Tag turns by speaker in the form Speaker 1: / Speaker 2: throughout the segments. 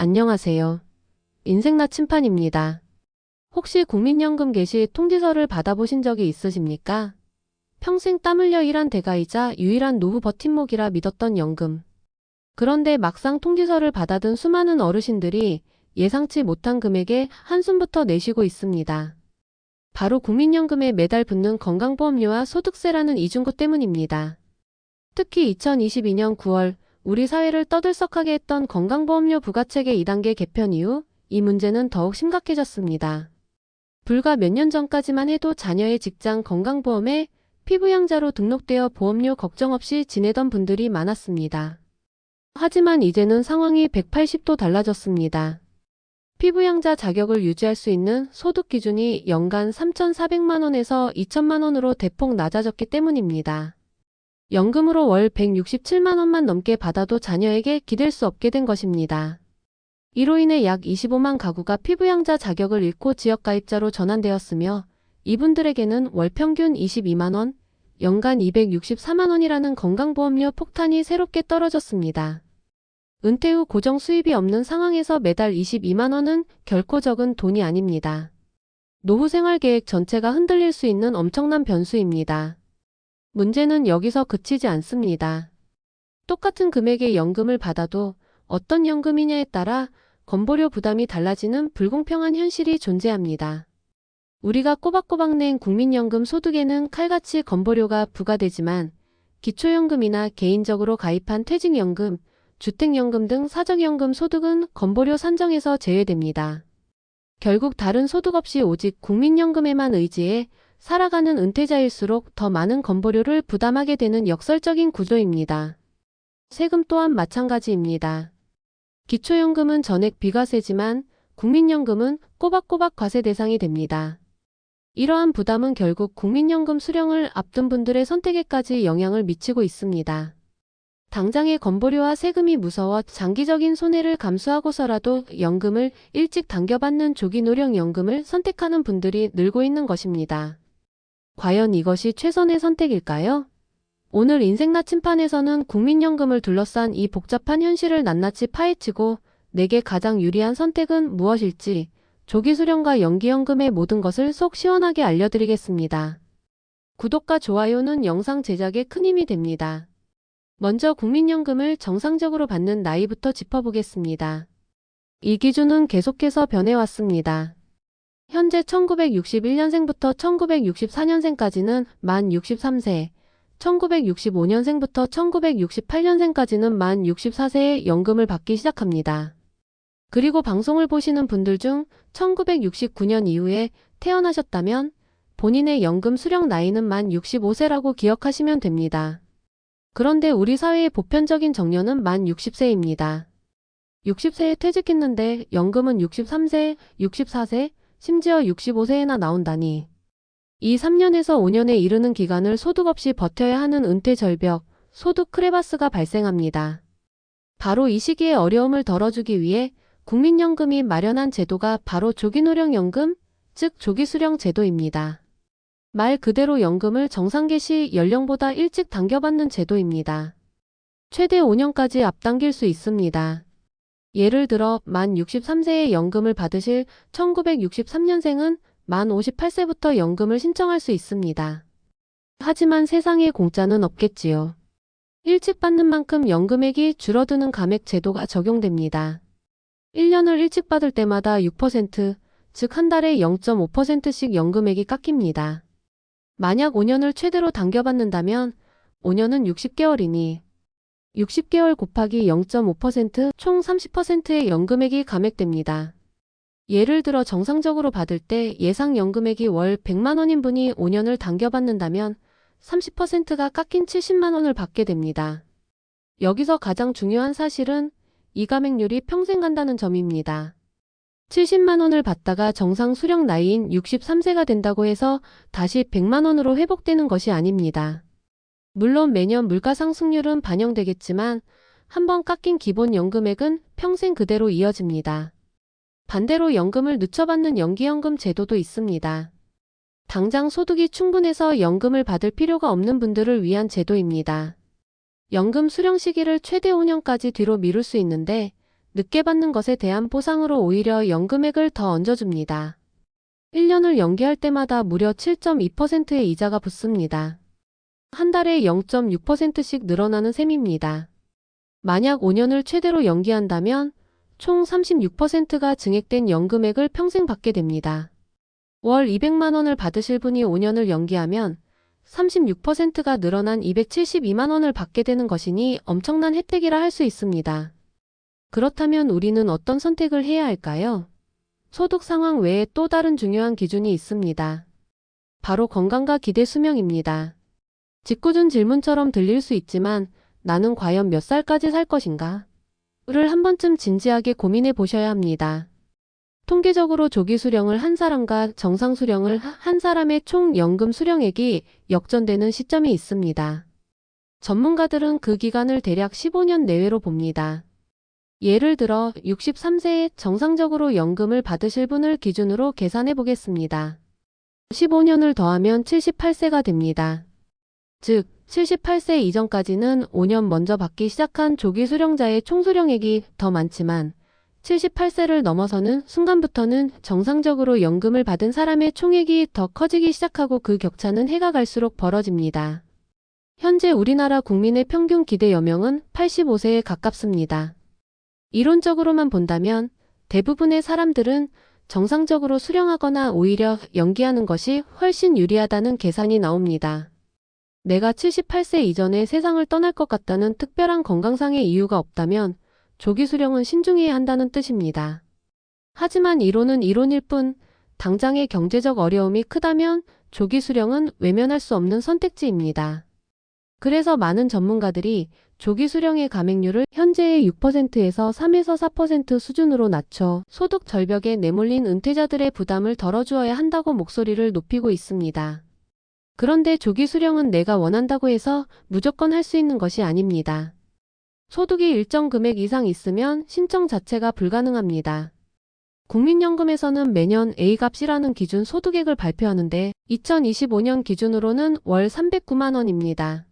Speaker 1: 안녕하세요. 인생 나 침판입니다. 혹시 국민연금 개시 통지서를 받아보신 적이 있으십니까? 평생 땀 흘려 일한 대가이자 유일한 노후 버팀목이라 믿었던 연금. 그런데 막상 통지서를 받아든 수많은 어르신들이 예상치 못한 금액에 한숨부터 내쉬고 있습니다. 바로 국민연금에 매달 붙는 건강보험료와 소득세라는 이중고 때문입니다. 특히 2022년 9월 우리 사회를 떠들썩하게 했던 건강보험료 부가체계 2단계 개편 이후 이 문제는 더욱 심각해졌습니다. 불과 몇 년 전까지만 해도 자녀의 직장 건강보험에 피부양자로 등록되어 보험료 걱정 없이 지내던 분들이 많았습니다. 하지만 이제는 상황이 180도 달라졌습니다. 피부양자 자격을 유지할 수 있는 소득 기준이 연간 3,400만원에서 2천만원으로 대폭 낮아졌기 때문입니다. 연금으로 월 167만원만 넘게 받아도 자녀에게 기댈 수 없게 된 것입니다. 이로 인해 약 25만 가구가 피부양자 자격을 잃고 지역가입자로 전환되었으며 이분들에게는 월 평균 22만원, 연간 264만원이라는 건강보험료 폭탄이 새롭게 떨어졌습니다. 은퇴 후 고정 수입이 없는 상황에서 매달 22만원은 결코 적은 돈이 아닙니다. 노후 생활 계획 전체가 흔들릴 수 있는 엄청난 변수입니다. 문제는 여기서 그치지 않습니다. 똑같은 금액의 연금을 받아도 어떤 연금이냐에 따라 건보료 부담이 달라지는 불공평한 현실이 존재합니다. 우리가 꼬박꼬박 낸 국민연금 소득에는 칼같이 건보료가 부과되지만 기초연금이나 개인적으로 가입한 퇴직연금, 주택연금 등 사적연금 소득은 건보료 산정에서 제외됩니다. 결국 다른 소득 없이 오직 국민연금에만 의지해 살아가는 은퇴자일수록 더 많은 건보료를 부담하게 되는 역설적인 구조입니다. 세금 또한 마찬가지입니다. 기초연금은 전액 비과세지만 국민연금은 꼬박꼬박 과세 대상이 됩니다. 이러한 부담은 결국 국민연금 수령을 앞둔 분들의 선택에까지 영향을 미치고 있습니다. 당장의 건보료와 세금이 무서워 장기적인 손해를 감수하고서라도 연금을 일찍 당겨받는 조기 노령연금을 선택하는 분들이 늘고 있는 것입니다. 과연 이것이 최선의 선택일까요? 오늘 인생 나침판에서는 국민연금을 둘러싼 이 복잡한 현실을 낱낱이 파헤치고 내게 가장 유리한 선택은 무엇일지 조기 수령과 연기연금의 모든 것을 속 시원하게 알려드리겠습니다. 구독과 좋아요는 영상 제작에 큰 힘이 됩니다. 먼저 국민연금을 정상적으로 받는 나이부터 짚어보겠습니다. 이 기준은 계속해서 변해왔습니다. 현재 1961년생부터 1964년생까지는 만 63세, 1965년생부터 1968년생까지는 만 64세에 연금을 받기 시작합니다. 그리고 방송을 보시는 분들 중 1969년 이후에 태어나셨다면 본인의 연금 수령 나이는 만 65세라고 기억하시면 됩니다. 그런데 우리 사회의 보편적인 정년은 만 60세입니다. 60세에 퇴직했는데 연금은 63세, 64세, 심지어 65세에나 나온다니. 이 3년에서 5년에 이르는 기간을 소득 없이 버텨야 하는 은퇴 절벽, 소득 크레바스가 발생합니다. 바로 이 시기에 어려움을 덜어주기 위해 국민연금이 마련한 제도가 바로 조기노령연금, 즉 조기수령 제도입니다. 말 그대로 연금을 정상 개시 연령보다 일찍 당겨받는 제도입니다. 최대 5년까지 앞당길 수 있습니다. 예를 들어 만 63세에 연금을 받으실 1963년생은 만 58세부터 연금을 신청할 수 있습니다. 하지만 세상에 공짜는 없겠지요. 일찍 받는 만큼 연금액이 줄어드는 감액 제도가 적용됩니다. 1년을 일찍 받을 때마다 6%, 즉 한 달에 0.5%씩 연금액이 깎입니다. 만약 5년을 최대로 당겨받는다면 5년은 60개월이니 60개월 곱하기 0.5%총 30%의 연금액이 감액됩니다. 예를 들어 정상적으로 받을 때 예상 연금액이 월 100만 원인 분이 5년을 당겨받는다면 30%가 깎인 70만 원을 받게 됩니다. 여기서 가장 중요한 사실은 이 감액률이 평생 간다는 점입니다. 70만 원을 받다가 정상 수령 나이인 63세가 된다고 해서 다시 100만 원으로 회복되는 것이 아닙니다. 물론 매년 물가 상승률은 반영되겠지만 한번 깎인 기본 연금액은 평생 그대로 이어집니다. 반대로 연금을 늦춰받는 연기연금 제도도 있습니다. 당장 소득이 충분해서 연금을 받을 필요가 없는 분들을 위한 제도입니다. 연금 수령 시기를 최대 5년까지 뒤로 미룰 수 있는데 늦게 받는 것에 대한 보상으로 오히려 연금액을 더 얹어줍니다. 1년을 연기할 때마다 무려 7.2%의 이자가 붙습니다. 한 달에 0.6%씩 늘어나는 셈입니다. 만약 5년을 최대로 연기한다면 총 36%가 증액된 연금액을 평생 받게 됩니다. 월 200만 원을 받으실 분이 5년을 연기하면 36%가 늘어난 272만 원을 받게 되는 것이니 엄청난 혜택이라 할 수 있습니다. 그렇다면 우리는 어떤 선택을 해야 할까요? 소득 상황 외에 또 다른 중요한 기준이 있습니다. 바로 건강과 기대 수명입니다. 짓궂은 질문처럼 들릴 수 있지만 나는 과연 몇 살까지 살 것인가? 를 한 번쯤 진지하게 고민해 보셔야 합니다. 통계적으로 조기 수령을 한 사람과 정상 수령을 한 사람의 총 연금 수령액이 역전되는 시점이 있습니다. 전문가들은 그 기간을 대략 15년 내외로 봅니다. 예를 들어 63세에 정상적으로 연금을 받으실 분을 기준으로 계산해 보겠습니다. 15년을 더하면 78세가 됩니다. 즉, 78세 이전까지는 5년 먼저 받기 시작한 조기 수령자의 총 수령액이 더 많지만 78세를 넘어서는 순간부터는 정상적으로 연금을 받은 사람의 총액이 더 커지기 시작하고 그 격차는 해가 갈수록 벌어집니다. 현재 우리나라 국민의 평균 기대 여명은 85세에 가깝습니다. 이론적으로만 본다면 대부분의 사람들은 정상적으로 수령하거나 오히려 연기하는 것이 훨씬 유리하다는 계산이 나옵니다. 내가 78세 이전에 세상을 떠날 것 같다는 특별한 건강상의 이유가 없다면 조기 수령은 신중해야 한다는 뜻입니다. 하지만 이론은 이론일 뿐 당장의 경제적 어려움이 크다면 조기 수령은 외면할 수 없는 선택지입니다. 그래서 많은 전문가들이 조기 수령의 감액률을 현재의 6%에서 3에서 4% 수준으로 낮춰 소득 절벽에 내몰린 은퇴자들의 부담을 덜어주어야 한다고 목소리를 높이고 있습니다. 그런데 조기 수령은 내가 원한다고 해서 무조건 할 수 있는 것이 아닙니다. 소득이 일정 금액 이상 있으면 신청 자체가 불가능합니다. 국민연금에서는 매년 A값이라는 기준 소득액을 발표하는데 2025년 기준으로는 월 309만 원입니다.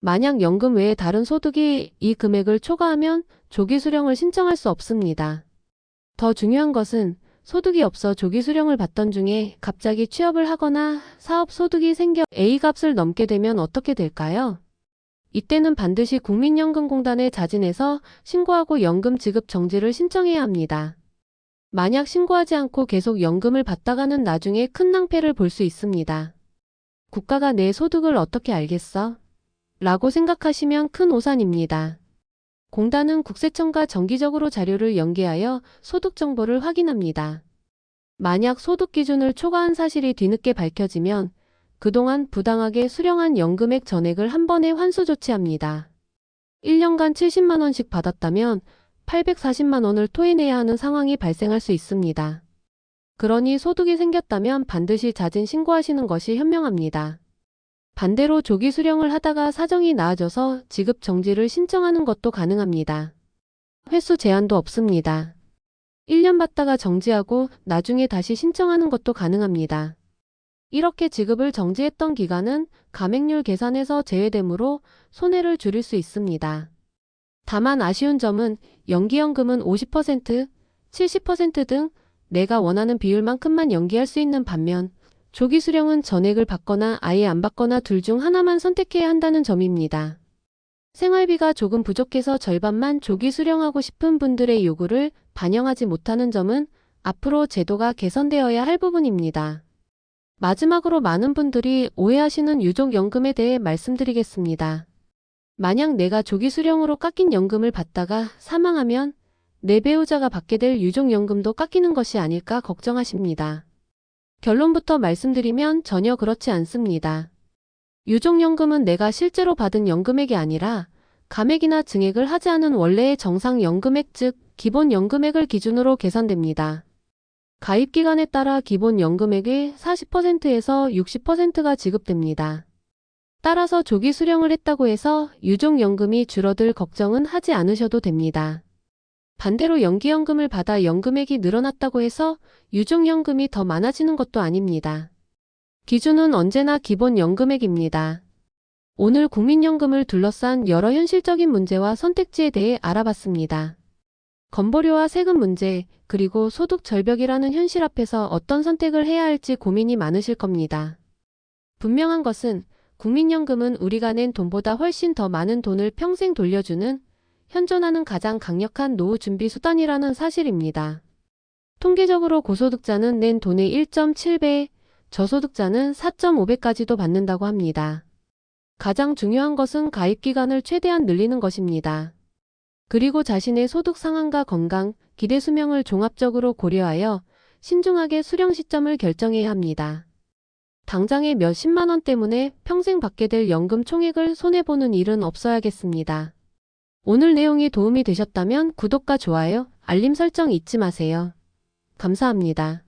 Speaker 1: 만약 연금 외에 다른 소득이 이 금액을 초과하면 조기 수령을 신청할 수 없습니다. 더 중요한 것은 소득이 없어 조기 수령을 받던 중에 갑자기 취업을 하거나 사업 소득이 생겨 A값을 넘게 되면 어떻게 될까요? 이때는 반드시 국민연금공단에 자진해서 신고하고 연금 지급 정지를 신청해야 합니다. 만약 신고하지 않고 계속 연금을 받다가는 나중에 큰 낭패를 볼 수 있습니다. 국가가 내 소득을 어떻게 알겠어? 라고 생각하시면 큰 오산입니다. 공단은 국세청과 정기적으로 자료를 연계하여 소득 정보를 확인합니다. 만약 소득 기준을 초과한 사실이 뒤늦게 밝혀지면 그동안 부당하게 수령한 연금액 전액을 한 번에 환수 조치합니다. 1년간 70만원씩 받았다면 840만원을 토해내야 하는 상황이 발생할 수 있습니다. 그러니 소득이 생겼다면 반드시 자진 신고하시는 것이 현명합니다. 반대로 조기 수령을 하다가 사정이 나아져서 지급 정지를 신청하는 것도 가능합니다. 횟수 제한도 없습니다. 1년 받다가 정지하고 나중에 다시 신청하는 것도 가능합니다. 이렇게 지급을 정지했던 기간은 감액률 계산에서 제외되므로 손해를 줄일 수 있습니다. 다만 아쉬운 점은 연기연금은 50%, 70%등 내가 원하는 비율만큼만 연기할 수 있는 반면 조기 수령은 전액을 받거나 아예 안 받거나 둘 중 하나만 선택해야 한다는 점입니다. 생활비가 조금 부족해서 절반만 조기 수령하고 싶은 분들의 요구를 반영하지 못하는 점은 앞으로 제도가 개선되어야 할 부분입니다. 마지막으로 많은 분들이 오해하시는 유족연금에 대해 말씀드리겠습니다. 만약 내가 조기 수령으로 깎인 연금을 받다가 사망하면 내 배우자가 받게 될 유족연금도 깎이는 것이 아닐까 걱정하십니다. 결론부터 말씀드리면 전혀 그렇지 않습니다. 유족연금은 내가 실제로 받은 연금액이 아니라 감액이나 증액을 하지 않은 원래의 정상 연금액 즉 기본 연금액을 기준으로 계산됩니다. 가입 기간에 따라 기본 연금액의 40%에서 60%가 지급됩니다. 따라서 조기 수령을 했다고 해서 유족연금이 줄어들 걱정은 하지 않으셔도 됩니다. 반대로 연기연금을 받아 연금액이 늘어났다고 해서 유족연금이 더 많아지는 것도 아닙니다. 기준은 언제나 기본 연금액입니다. 오늘 국민연금을 둘러싼 여러 현실적인 문제와 선택지에 대해 알아봤습니다. 건보료와 세금 문제, 그리고 소득 절벽이라는 현실 앞에서 어떤 선택을 해야 할지 고민이 많으실 겁니다. 분명한 것은 국민연금은 우리가 낸 돈보다 훨씬 더 많은 돈을 평생 돌려주는 현존하는 가장 강력한 노후 준비 수단이라는 사실입니다. 통계적으로 고소득자는 낸 돈의 1.7배, 저소득자는 4.5배까지도 받는다고 합니다. 가장 중요한 것은 가입 기간을 최대한 늘리는 것입니다. 그리고 자신의 소득 상황과 건강, 기대 수명을 종합적으로 고려하여 신중하게 수령 시점을 결정해야 합니다. 당장의 몇십만 원 때문에 평생 받게 될 연금 총액을 손해보는 일은 없어야겠습니다. 오늘 내용이 도움이 되셨다면 구독과 좋아요, 알림 설정 잊지 마세요. 감사합니다.